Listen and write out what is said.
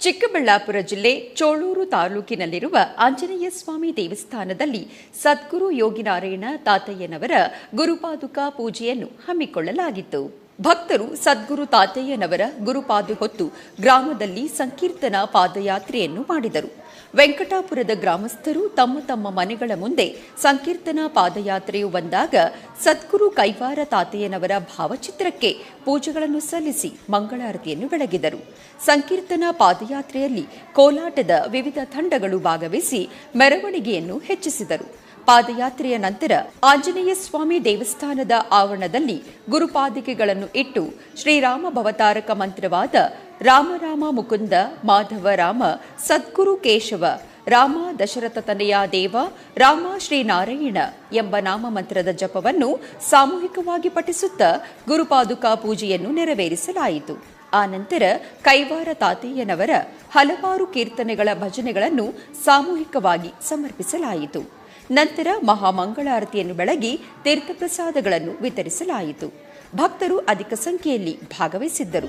ಚಿಕ್ಕಬಳ್ಳಾಪುರ ಜಿಲ್ಲೆ ಚೋಳೂರು ತಾಲೂಕಿನಲ್ಲಿರುವ ಆಂಜನೇಯ ಸ್ವಾಮಿ ದೇವಸ್ಥಾನದಲ್ಲಿ ಸದ್ಗುರು ಯೋಗಿನಾರಾಯಣ ತಾತಯ್ಯನವರ ಗುರುಪಾದುಕಾ ಪೂಜೆಯನ್ನು ಹಮ್ಮಿಕೊಳ್ಳಲಾಗಿತ್ತು. ಭಕ್ತರು ಸದ್ಗುರು ತಾತಯ್ಯನವರ ಗುರುಪಾದು ಹೊತ್ತು ಗ್ರಾಮದಲ್ಲಿ ಸಂಕೀರ್ತನ ಪಾದಯಾತ್ರೆಯನ್ನು ಮಾಡಿದರು. ವೆಂಕಟಾಪುರದ ಗ್ರಾಮಸ್ಥರು ತಮ್ಮ ತಮ್ಮ ಮನೆಗಳ ಮುಂದೆ ಸಂಕೀರ್ತನಾ ಪಾದಯಾತ್ರೆಯು ಬಂದಾಗ ಸದ್ಗುರು ಕೈವಾರ ತಾತಯ್ಯನವರ ಭಾವಚಿತ್ರಕ್ಕೆ ಪೂಜೆಗಳನ್ನು ಸಲ್ಲಿಸಿ ಮಂಗಳಾರತಿಯನ್ನು ಬೆಳಗಿದರು. ಸಂಕೀರ್ತನಾ ಪಾದಯಾತ್ರೆಯಲ್ಲಿ ಕೋಲಾಟದ ವಿವಿಧ ತಂಡಗಳು ಭಾಗವಹಿಸಿ ಮೆರವಣಿಗೆಯನ್ನು ಹೆಚ್ಚಿಸಿದರು. ಪಾದಯಾತ್ರೆಯ ನಂತರ ಆಂಜನೇಯ ಸ್ವಾಮಿ ದೇವಸ್ಥಾನದ ಆವರಣದಲ್ಲಿ ಗುರುಪಾದಿಕೆಗಳನ್ನು ಇಟ್ಟು ಶ್ರೀರಾಮ ಭವತಾರಕ ಮಂತ್ರವಾದ ರಾಮ ರಾಮ ಮುಕುಂದ ಮಾಧವ ರಾಮ ಸದ್ಗುರು ಕೇಶವ ರಾಮ ದಶರಥ ತನೆಯ ದೇವ ರಾಮ ಶ್ರೀನಾರಾಯಣ ಎಂಬ ನಾಮಮಂತ್ರದ ಜಪವನ್ನು ಸಾಮೂಹಿಕವಾಗಿ ಪಠಿಸುತ್ತ ಗುರುಪಾದುಕಾ ಪೂಜೆಯನ್ನು ನೆರವೇರಿಸಲಾಯಿತು. ಆನಂತರ ಕೈವಾರ ತಾತಯ್ಯನವರ ಹಲವಾರು ಕೀರ್ತನೆಗಳ ಭಜನೆಗಳನ್ನು ಸಾಮೂಹಿಕವಾಗಿ ಸಮರ್ಪಿಸಲಾಯಿತು. ನಂತರ ಮಹಾಮಂಗಳಾರತಿಯನ್ನು ಬೆಳಗಿ ತೀರ್ಥಪ್ರಸಾದಗಳನ್ನು ವಿತರಿಸಲಾಯಿತು ಭಕ್ತರು ಅಧಿಕ ಸಂಖ್ಯೆಯಲ್ಲಿ ಭಾಗವಹಿಸಿದ್ದರು